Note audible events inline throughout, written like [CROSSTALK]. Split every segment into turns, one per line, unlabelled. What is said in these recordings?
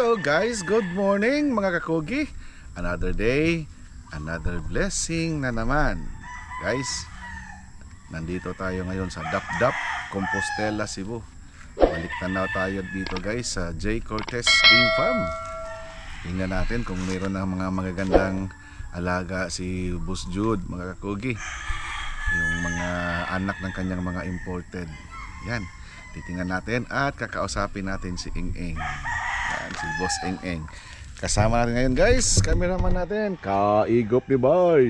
Hello guys, good morning mga kakugi. Another day, another blessing na naman. Guys, nandito tayo ngayon sa Dap-Dap, Compostela, Cebu. Balik na tayo dito guys sa J. Cortez Game Farm. Tingnan natin kung mayroon ng mga magagandang alaga si Boss Jude, mga kakugi. Yung mga anak ng kanyang mga imported. Yan, titingnan natin at kakausapin natin si Ing Ing. Si Boss Ing Ing. Kasama natin ngayon guys, cameraman natin, Kaigop ni Boy.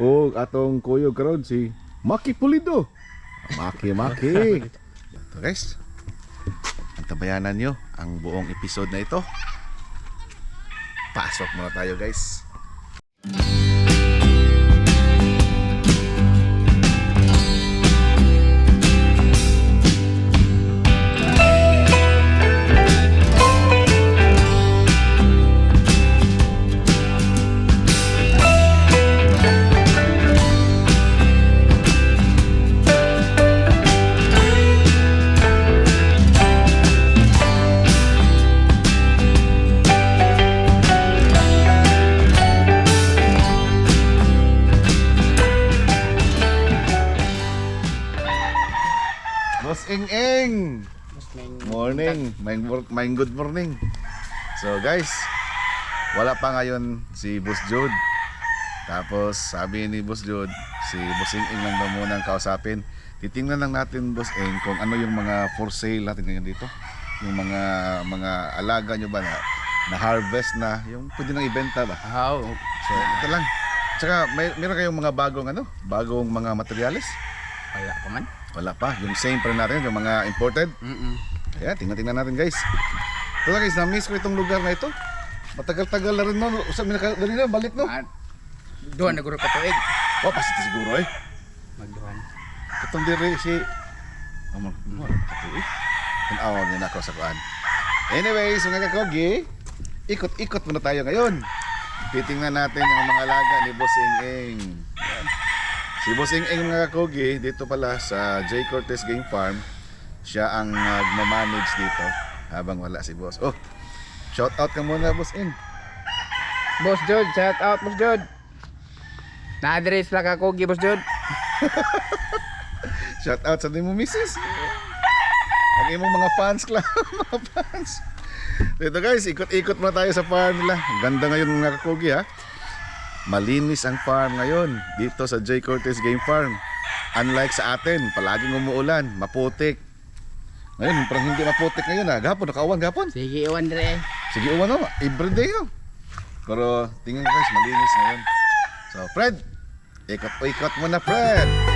O atong kuyog karon si Maki Pulido. Maki Maki. Ito guys, antabayanan nyo ang buong episode na ito. Pasok muna tayo guys. Boss Ing Ing. Morning. May, may good morning. So guys, wala pa ngayon si Boss Jude. Tapos sabi ni Boss Jude, si Boss Ing Ing lang daw muna ang kausapin. Titingnan lang natin Boss Ing kung ano yung mga for sale natin ngayon dito. Yung mga mga alaga nyo ba na, na harvest na, yung pwede nang ibenta ba?
Oo.
So ito lang. Tsaka may, meron kayong mga bagong ano, bagong mga materyales?
Wala pa man.
Wala pa. Yung same pa rin natin, yung mga imported.
Mm-mm.
Kaya tingnan-tingnan natin guys. Ito guys, na-miss ko itong lugar na ito. Matagal-tagal na rin no. Usap na ganina, balik no.
At doon na guro ka tuig.
Oh, pasito siguro eh.
Magduhan.
Itong diri si... Oh, mag... Wala pa ito eh. Tanawa niya na ako sa kuan. Anyways, mga kakogi, ikot-ikot muna tayo ngayon. Titingnan natin yung mga alaga ni Boss Ing Ing. Si Boss Ing Ing mga kakogi, dito pala sa J. Cortez Game Farm, siya ang nagmamanage dito habang wala si Boss. Oh, shout out ka muna Boss Ing.
Boss Jod, shout out Boss Jod. Na-address lang ako, Boss Jod. [LAUGHS]
Shout out sa mo misis. Ang imong mga fans lang, [LAUGHS] mga fans. Dito guys, ikot-ikot muna tayo sa farm nila. Ganda ngayon mga kakugi ha. Malinis ang farm ngayon dito sa J. Cortez Game Farm. Unlike sa atin, palaging umuulan, maputik. Ngayon, parang hindi maputik ngayon ha. Gapon, nakauwan gapon.
Sige, iwan dire.
Sige, uwan no. Everyday no. Pero tingnan ko guys, malinis ngayon. So, Fred, ikot-ikot mo na, Fred.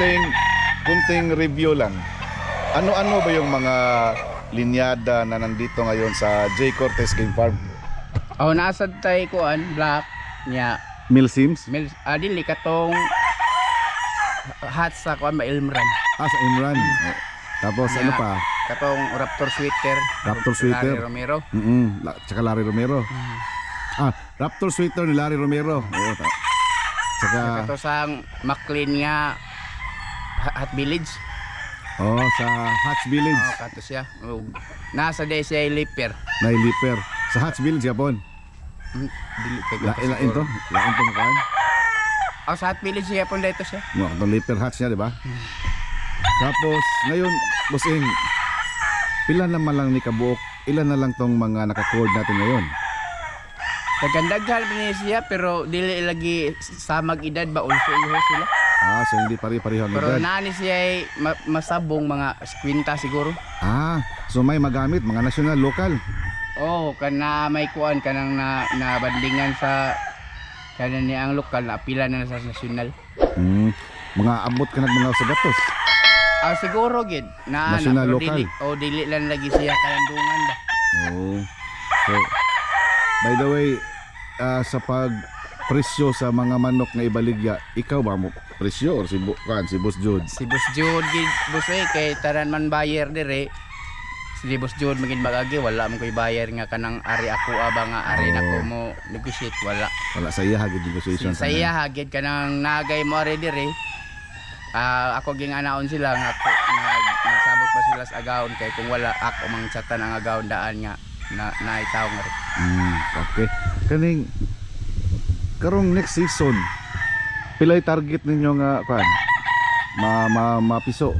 Kunting, kunting, review lang. Ano-ano ba yung mga linyada na nandito ngayon sa J. Cortez Game Farm?
Oh, nasa tay kuan black nya.
Mill Sims?
Mil adili katong hat sa kuan ba Ilmran.
Ah, sa Imran. Tapos ano
Yeah.
pa?
Katong Raptor Sweater.
Raptor Sweater.
Larry Romero.
Mm La, tsaka Larry Romero. Ah, Raptor Sweater ni Larry Romero. Oo. ta- Tsaka,
Kato sang McLean nga Hat Village.
oh, sa Hatch Village.
Oh, kato siya. Oh, nasa day siya Lipper.
Na Liper. Sa Hatch Village, Japon.
Hmm, Dili kay
La, la, ito. La, ito na kuhan.
Oh, sa Hat Village siya dito siya.
No, itong Liper Hatch niya, di ba? Tapos, ngayon, bossing, pila naman lang ni kabuok, ilan na lang tong mga naka-cord natin ngayon?
Nagandaghan pa niya siya pero dili lagi samag edad ba ulso-ulso sila.
Ah, so hindi pare-pareho ang
Pero
edad.
nani siya ay ma- masabong mga kwinta siguro.
Ah, so may magamit, mga national, local.
Oh, kana may kuan kanang na nabandingan sa kana ni ang lokal na pila na sa nasyonal.
Hmm, mga abot ka ng mga sagatos.
Ah siguro gid na
Nasyonal,
pero
lokal.
Dili, oh dili lang lagi siya kalandungan ba.
Oo. So, by the way, ah, sa pag presyo sa mga manok na ibaligya, ikaw ba mo presyo or si, Bu- kan, si Boss Jude?
Si Boss Jude gid boss eh kay tanan man buyer dire. Si Boss Jude magin magagi wala man koy buyer nga kanang ari ako aba nga ari
Oh.
nako mo negotiate wala.
Wala sa iya hagid negotiation
sa iya hagid ka nang nagay mo ari dire ah ako ging anaon sila nga ako nag, nagsabot ba sila sa agawon kay kung wala ako mang chatan ang agawon daan nga na naitaw nga.
Hmm, okay. Kaning karong next season, pilay target ninyo nga kan? Ma ma mapiso.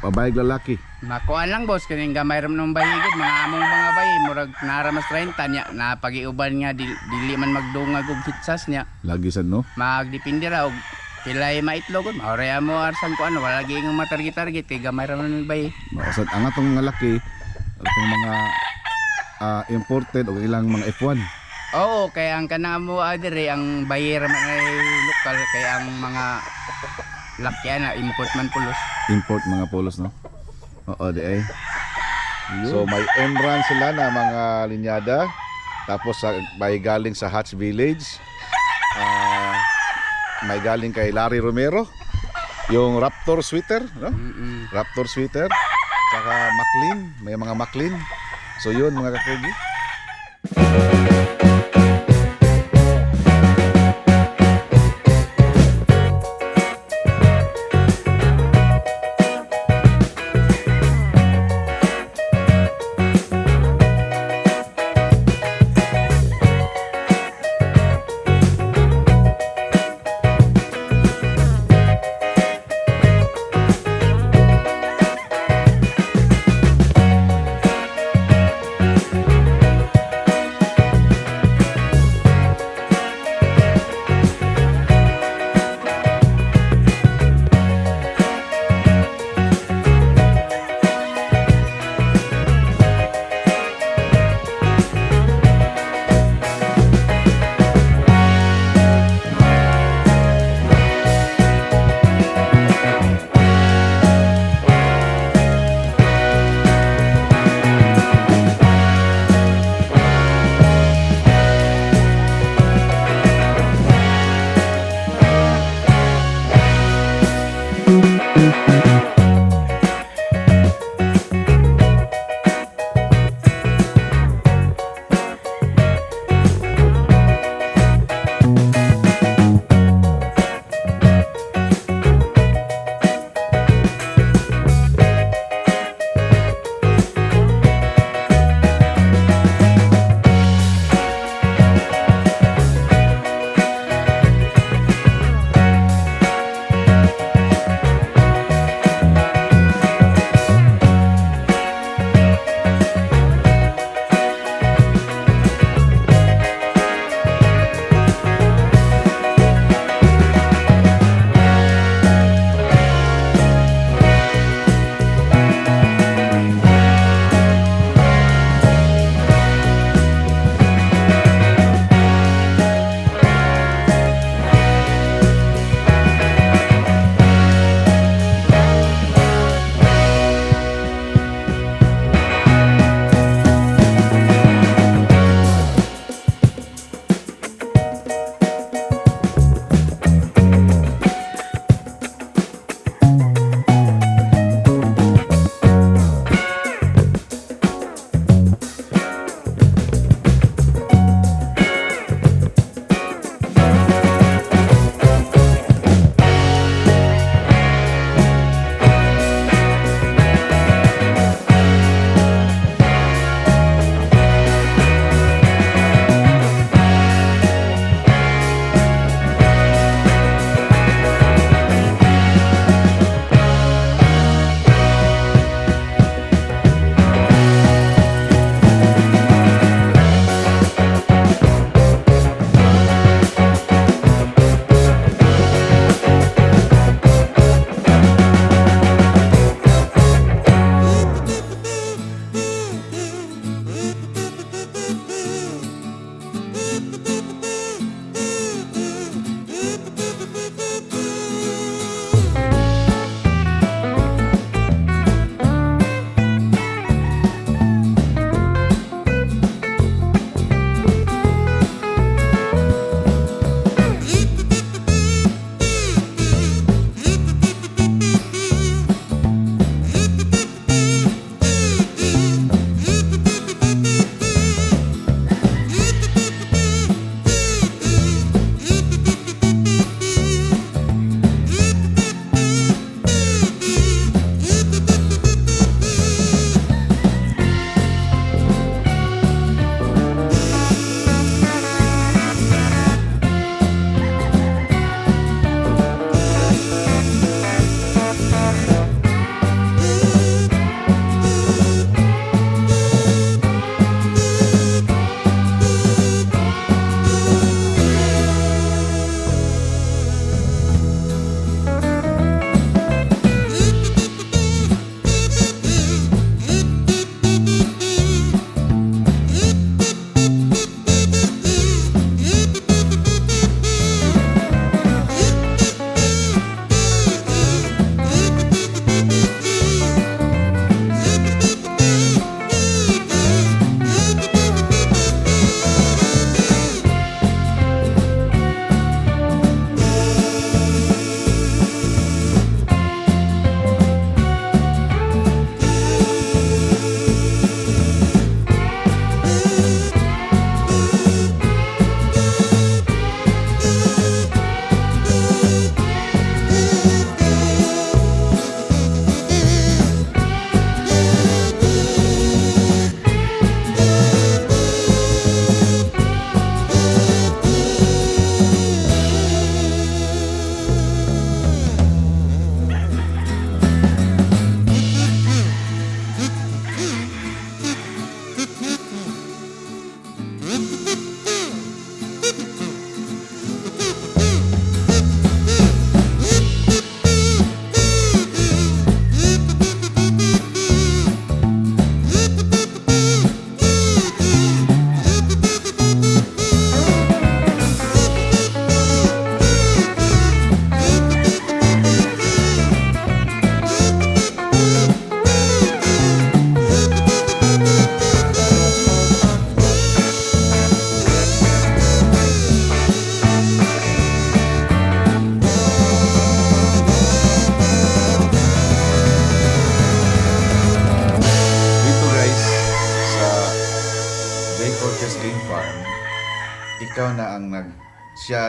Babayag lalaki.
Makuan lang boss kaning gamay ram nung bahigid mga among mga bayi murag nara mas 30 nya na pagiuban nga dili, dili man magdungag og hitsas niya
Lagi sad no?
magdepende ra og pilay maitlog gud maoray mo arsan ko ano wala gyud nga matarget target kay gamay ram nung bayi
Mausad ang atong nga laki, atong mga ah, imported o ilang mga F1.
Oo, kaya ang kana mo adire ang bayera man ay lokal kaya ang mga lakyan na import man pulos.
import mga polos no? Oo di ay. So may own run sila na mga linyada. Tapos sa may galing sa Hatch Village. Ah may galing kay Larry Romero. Yung Raptor sweater no?
Mm-mm.
Raptor sweater. Saka McLean may mga McLean so yun mga kakugi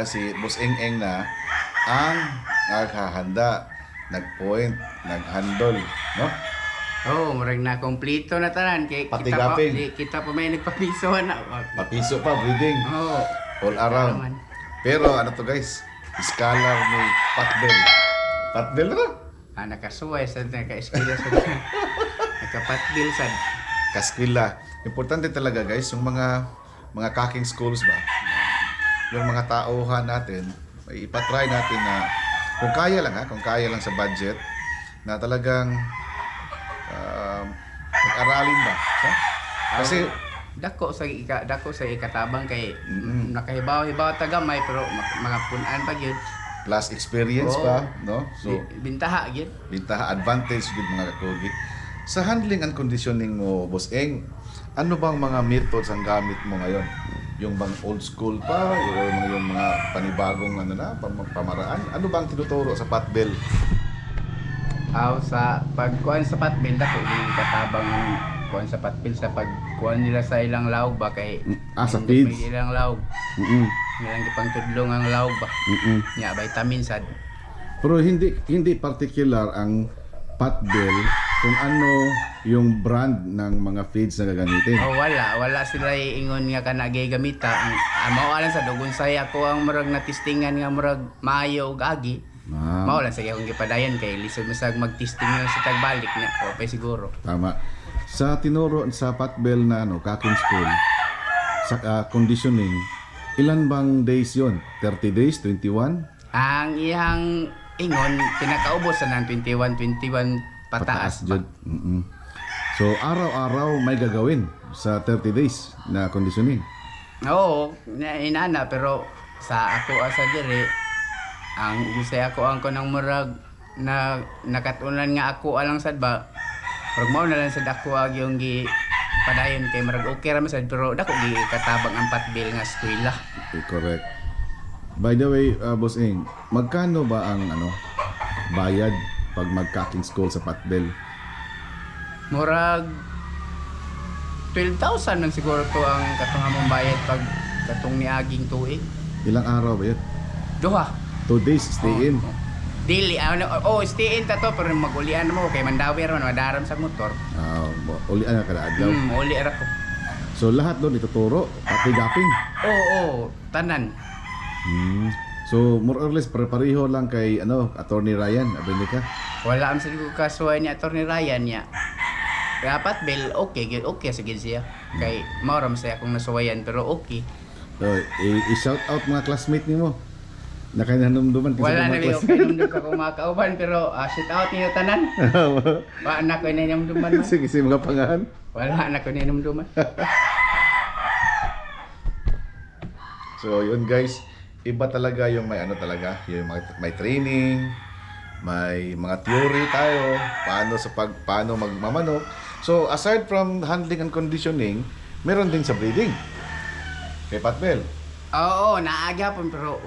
si Boss Eng Eng na ang naghahanda, nagpoint, naghandle, no?
Oh, murag na kompleto na tanan kay
Pati
kita pa,
gaping.
di, kita pa may nagpapiso na.
Papiso pa, breeding,
Oh.
all around. Pero ano to guys, scholar ni Patbel. Patbel na?
Ah, nakasuway sa naka-eskwela sa [LAUGHS] nakapatbil sa
Kaskwila. Importante talaga guys, yung mga mga cooking schools ba, yung mga tauhan natin, ipatry natin na kung kaya lang ha, kung kaya lang sa budget, na talagang um, pag-aralin ba? ha? Kasi,
dako sa ika dako sa ikatabang kay
Mm-mm.
nakahibaw-hibaw tagamay pero mga punan pa gyud.
plus experience
Oo.
pa, no? So,
bintaha gyud.
bintaha advantage gud mga kakogi. Sa handling and conditioning mo, Boss Eng, ano bang mga methods ang gamit mo ngayon? Yung bang old school pa, yung, yung mga panibagong ano na, pam- pamaraan? Ano bang tinuturo sa patbell?
Aw sa pagkuan sa patbil dako gyud katabang kuan sa patbil sa pagkuan nila sa ilang lawg ba kay
Ah, sa
Hindi
feeds?
may ilang lawg.
Mm-mm.
Ilang gipang tudlong ang lawg ba.
Mm-mm.
Nya vitamin sad.
Pero hindi hindi particular ang patbell kung ano yung brand ng mga feeds na gagamitin.
Oh wala, wala sila ingon nga kana gay gamita. Ang ang mao alang sa dugon say ako ang murag natistingan nga murag maayo ug agi.
Ah,
Mao lang sa akong gipadayon kay lisod mo sa magtisting lang sa tagbalik na o pa siguro.
Tama. Sa tinuro sa Patbell na ano, Kakin School, sa ah, conditioning, ilan bang days yon? 30 days? 21?
Ang iyang ingon pinakaubos sa nang 21 21 pataas.
jud. Mm-mm. So, araw-araw may gagawin sa 30 days na conditioning.
Oo, na inana pero sa ako asa dire ang gusay ako ang kanang murag na nakatunan nga ako alang sad ba. Pero mao na lang sad ako ag yung gi padayon kay murag okay ra sad pero dako gi katabang ang patbil nga eskwela.
Okay, correct. By the way, uh, Boss Ing, magkano ba ang ano bayad pag mag-cooking school sa Patbell?
Murag 12,000 man siguro to ang katong among bayad pag katong niaging tuig.
Ilang araw ba yun?
Duha.
Two days, stay in.
Oh, Dili, ano, oh, stay in ta to, pero magulian mo, kay mandawi raman, madaram sa motor.
Ah, uli ano kada adlaw.
Hmm, uli ra ko.
So lahat doon ituturo, pati gaping.
Oo, oh, tanan.
Hmm. So more or less pare-pareho lang kay ano, Attorney Ryan, Abenica.
Wala am sa kasuway ni Atty. Ryan niya. Dapat Bill, okay, gyud okay sa gid siya. Kay mauram sa akong nasuwayan, pero okay.
So, i- i-shout out mga classmate nimo. Na kay nanumduman kinsa
Wala na
mga
biyo
classmate.
kay nung ka kung makauban, pero uh, shoot out niyo tanan. [LAUGHS] Wa na ko ninumduman man.
Sige, sige mga pangahan.
Wala na ko ninumduman. [LAUGHS]
So yun guys, iba talaga yung may ano talaga, yung may, may training, may mga theory tayo, paano sa pag paano magmamanok. So aside from handling and conditioning, meron din sa breeding. Kay Patbel.
Oo, naaga po pero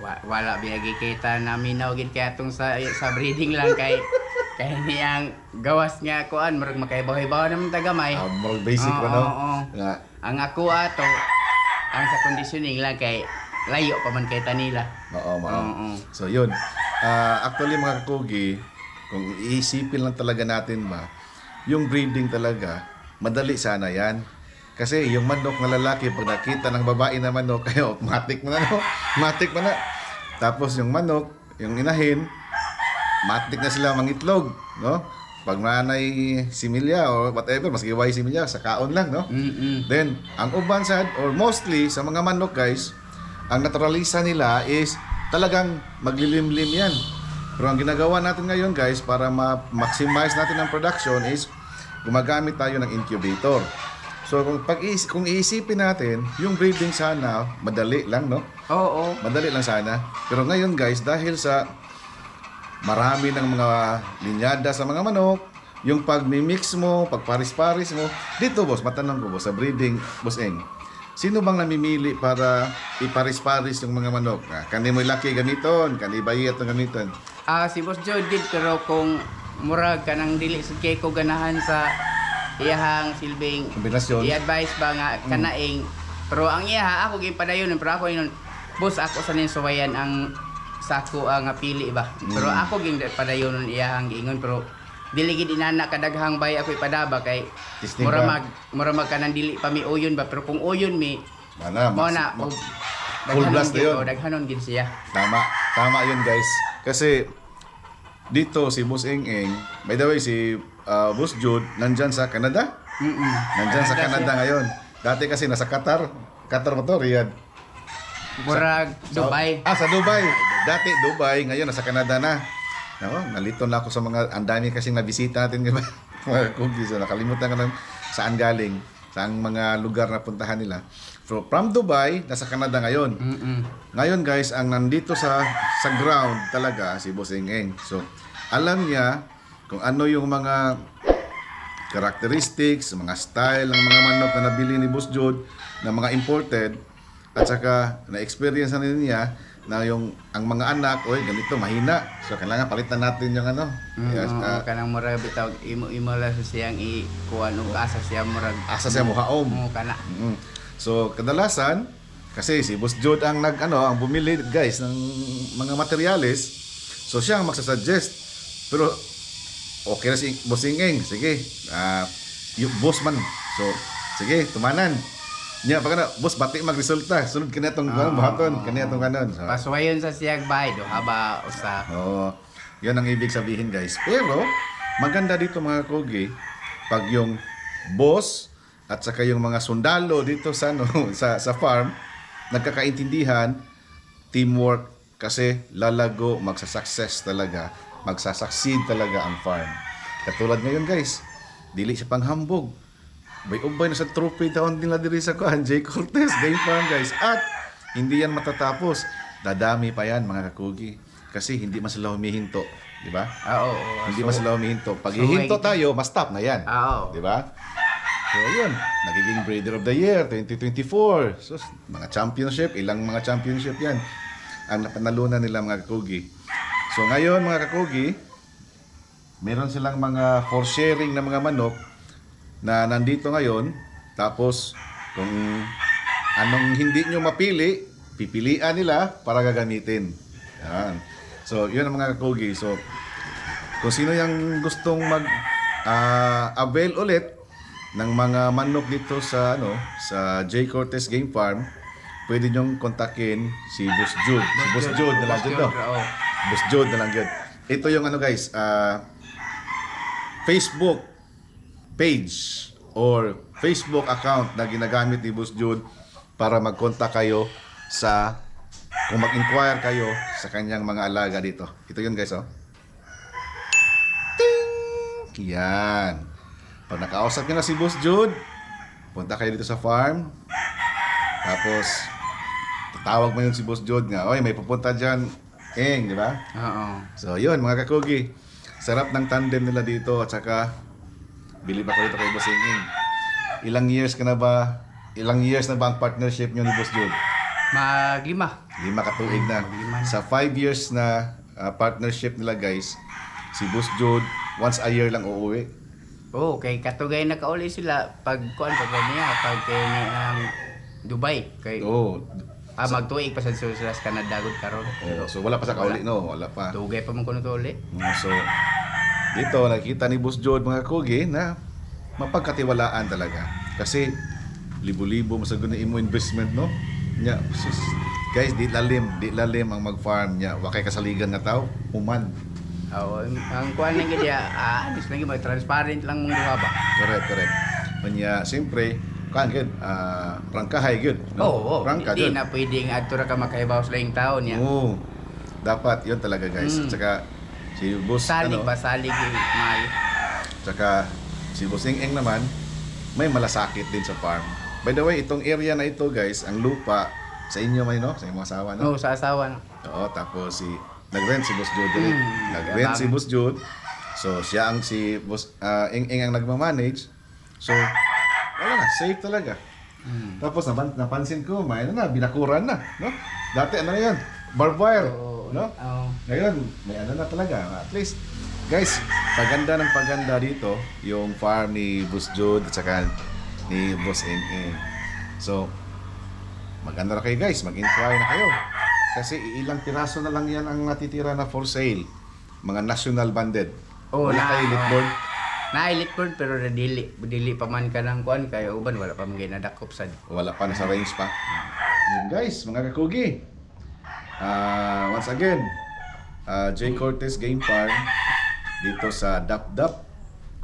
wa, wala biyagi kita na minaw gid kay atong sa sa breeding lang kay [LAUGHS] kay niyang gawas nga kuan murag makaibaw-ibaw naman tagamay.
Ah, basic
Oo,
pa no.
oo.
Nga,
Ang ako ato ang sa conditioning lang kay layo pa man kay tanila.
oo, mao.
Oo.
So yun. Ah, actually mga kakugi, kung iisipin lang talaga natin ba, yung breeding talaga, madali sana yan. Kasi yung manok na lalaki, pag nakita ng babae na manok, [LAUGHS] kayo, matik mo na, no? Matik mo na. Tapos yung manok, yung inahin, matik na sila mangitlog, no? Pag nanay similya or whatever, maski Y similya, sa kaon lang, no?
Mm.
Then, ang uban sad, or mostly sa mga manok guys, ang naturalisa nila is talagang maglilimlim yan. Pero ang ginagawa natin ngayon guys, para ma-maximize natin ang production is gumagamit tayo ng incubator. So kung pag kung iisipin natin, yung breeding sana madali lang, no?
Oo.
Madali lang sana. Pero ngayon guys, dahil sa marami ng mga linyada sa mga manok, yung pag-mix mo, pag-paris-paris mo, dito boss, matanong ko boss, sa breeding, boss Eng, sino bang namimili para iparis-paris yung mga manok? Ah, kani mo laki gamiton, kani bayat ng gamiton.
Ah, si Boss Joe did pero kung murag kanang dili sa kay ko ganahan sa iyahang silbing
Kombinasyon.
i-advise ba nga kanaing Pero ang iya ako gyud padayon pero ako yun boss ako sa nin suwayan ang sako ang pili ba. Pero
Mm.
ako gyud padayon iya ang giingon pero dili gid inana kadaghang bay ako ipadaba kay
Testing
mura
ba?
mag mura mag kanang dili pa mi uyon ba pero kung uyon mi
Mana,
mo na
ma-
og
full
daghanon
blast na yun.
daghanon gid siya.
Tama, tama yun guys. Kasi dito si Boss Eng Eng, by the way si uh, Boss Jude nandyan sa Canada.
Mm.
Nandyan sa Canada ngayon. Dati kasi nasa Qatar. Qatar mo to, Riyadh.
Murag
Sa-
Dubai.
ah, sa Dubai. Dati Dubai, ngayon nasa Canada na. Nako, nalito na ako sa mga, ang dami kasing nabisita natin, [LAUGHS] mga cookies. Nakalimutan ko ng saan galing, saan mga lugar na puntahan nila. So, from Dubai, nasa Canada ngayon.
Mm.
Ngayon guys, ang nandito sa sa ground talaga si Boss Eng Eng. So, alam niya kung ano yung mga characteristics, mga style ng mga manok na nabili ni Boss Jude na mga imported at saka na-experience na rin niya na yung ang mga anak, oy ganito mahina. So kailangan palitan natin yung ano.
Mm,
Yes,
oo,
ah,
kanang murag bitaw imo imo la sa siyang i kuan og asa siya murag
asa siya muhaom.
mo kana.
Mm. So, kadalasan, kasi si Boss Jude ang nag ano, ang bumili guys ng mga materyales. So siya ang magsasuggest. Pero okay na si Boss Ingeng. Sige. Ah, yung boss man. So, sige, tumanan. Nya pag na, boss bati magresulta. Sunod kanya tong
Ah.
uh, buhaton, kanya tong kanon. So,
Pasuwayon sa siyang bay do haba usa.
Oo. Yan ang ibig sabihin, guys. Pero, maganda dito mga kogi, pag yung boss at saka yung mga sundalo dito sa ano, [LAUGHS] sa sa farm nagkakaintindihan, teamwork kasi lalago, magsasucess talaga, magsasucceed talaga ang farm. Katulad ngayon, guys, dili siya panghambog. May ubay na sa trophy taon nila diri sa kuan, Jay Cortez, Game Farm, guys. At hindi yan matatapos. Dadami pa yan, mga kakugi. Kasi hindi man sila humihinto. Di ba?
Ah, oo. oo.
Hindi
So,
man sila humihinto. Pag
so,
hihinto tayo, mas stop na yan.
Ah, oo.
Di ba? So, yun. Nagiging Breeder of the Year 2024. So, mga championship, ilang mga championship yan ang napanalunan nila mga kakugi. So, ngayon mga kakugi, meron silang mga for sharing na mga manok na nandito ngayon. Tapos, kung anong hindi nyo mapili, pipilian nila para gagamitin. Yan. So, yun ang mga kakugi. So, kung sino yung gustong mag ah, avail ulit ng mga manok dito sa ano sa J Cortez Game Farm, pwede nyong kontakin si Boss Jude. Si Boss Jude na lang.
Jude, oo.
Boss Jude na lang yun. Ito yung ano guys, ah, Facebook page or Facebook account na ginagamit ni Boss Jude para mag-contact kayo sa kung mag-inquire kayo sa kanyang mga alaga dito. Ito yun guys, oh. Ting! Yan. Pag nakausap nyo na si Boss Jude, punta kayo dito sa farm. Tapos, tatawag mo yun si Boss Jude nga, oy, may pupunta dyan, Eng, di ba?
Oo.
So, yun, mga kakugi. Sarap ng tandem nila dito at saka bilib ako dito kay Boss Eng. Ilang years ka na ba? Ilang years na ba ang partnership nyo ni Boss Jude?
Maglima.
Lima katuig na.
Lima na.
Sa five years na uh, partnership nila guys, si Boss Jude, once a year lang uuwi.
Oo, kay katugay na kauli sila pag kuan pag niya pag kay ni ang Dubai kay
Oo.
ah, magtuig pa sa sila sa Canada gud karon.
Oh, so wala pa sa kauli, no? Wala pa.
Tugay pa man kuno to uli.
Mm, So, dito nakita ni Boss Jude mga kugi na mapagkatiwalaan talaga. Kasi libo-libo masagod na imo investment no. Nya guys di lalim, di lalim ang mag-farm nya. Wa kay kasaligan nga tao, human.
Oo, ang- ang kuan lang gid ah, anis lang gid transparent lang mong duha ba.
Correct, correct. Kanya siyempre kan gid ah prangkahay gid.
Oo, oo.
Prangka
Hindi
gid.
na pwedeng adto ra ka makaibaw sa laing taon niya.
Oo. Dapat 'yon talaga guys.
Mm.
At saka si Boss
Salig
ano,
ba salig yung maayo.
Tsaka si Bossing Eng naman, may malasakit din sa farm. By the way, itong area na ito guys, ang lupa sa inyo may no? Sa inyong asawa no?
Oo, sa asawa na.
Oo, tapos si nag-rent si Boss Jude. ulit.
Mm,
nag-rent si. Boss Jude. So siya ang si Boss ah, Eng Eng ang nagma-manage. So wala na, safe talaga.
Mm.
Tapos napan, napansin ko, may ano na, binakuran na, no? Dati ano na 'yan? Barbed wire,
Oo.
No?
Oo.
Ngayon, may ano na talaga. At least, guys, paganda ng paganda dito, yung farm ni Boss Jude at saka ni Boss Eng. So, Maganda na kayo guys, mag-inquire na kayo. Kasi ilang piraso na lang yan ang natitira na for sale. Mga national banded.
Oo,
Wala
na-
kayo Litborn.
Na-elite board pero dili dili pa man ka ng kuan kay uban wala pa man ginadakop sad.
Wala pa nasa range pa. Yun guys, mga kakugi. Ah, once again, ah, J. Cortez Game Farm dito sa Dap Dap,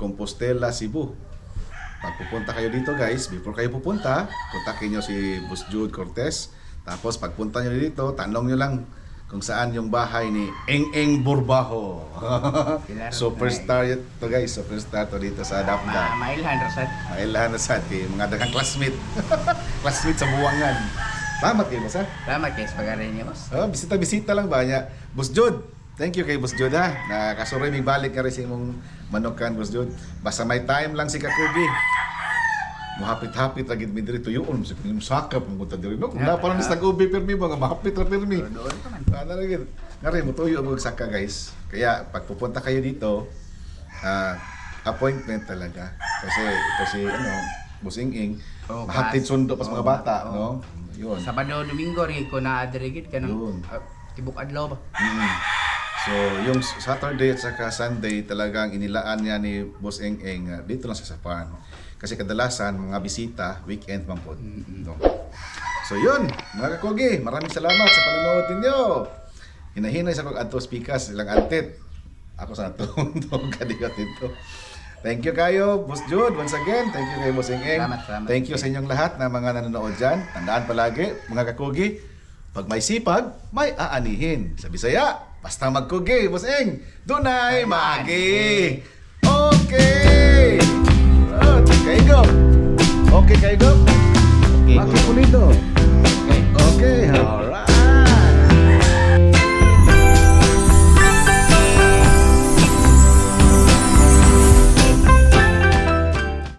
Compostela, Cebu. Pag pupunta kayo dito guys, before kayo pupunta, kontakin nyo si Boss Jude Cortez. Tapos pagpunta nyo dito, tanong nyo lang kung saan yung bahay ni Eng Eng Burbaho. [LAUGHS] Superstar ito guys, superstar to dito sa Dap Dap.
Ma mailhan ra sad.
Mailahan na sa atin, mga dagang classmate. [LAUGHS] classmate sa buwangan. Tama kayo, boss ha?
Salamat kay niyo boss.
Oh, bisita-bisita lang ba niya? Boss Jude, thank you kay Boss Jude ha. Nakasuroy may balik ka rin sa imong manukan, Boss Jude. Basta may time lang si Kakugi. Mahapit-hapit agad mi diri tuyoon sa pinim sakap ng punta diri no. Kung na pa lang sa ubi permi ba nga mahapit ra
pa man.
Ano lagi? Ngari mo tuyo ang saka guys. Kaya pag pupunta kayo dito, ah appointment talaga. Kasi ito si ano, Busing Ing,
Oh,
mahatid sundo pa sa mga
Oh,
bata,
oh.
no? Yun.
Sabado Domingo rin ko na adirigid ka
Yun.
ng uh, tibok adlaw ba.
Mm. So, yung Saturday at saka Sunday talagang inilaan niya ni Boss Eng Eng ah, dito lang sa Sapan. Kasi kadalasan mga bisita weekend man po. No. So yun, mga kakogi, maraming salamat sa panonood ninyo. Hinahinay sa kong adto speakers ilang antit. Ako sa ato [LAUGHS] kadigat dito. Thank you kayo, Boss Jude, once again. Thank you kay Boss Eng Eng.
Salamat, salamat.
Thank you sa inyong lahat na mga nanonood dyan. Tandaan palagi, mga kakugi, pag may sipag, may aanihin. Sa Bisaya, basta magkugi, Boss Eng. Dunay maagi. Okay! Okay, kaigo.
Okay.
Maki pulido.
Okay.
Okay, alright.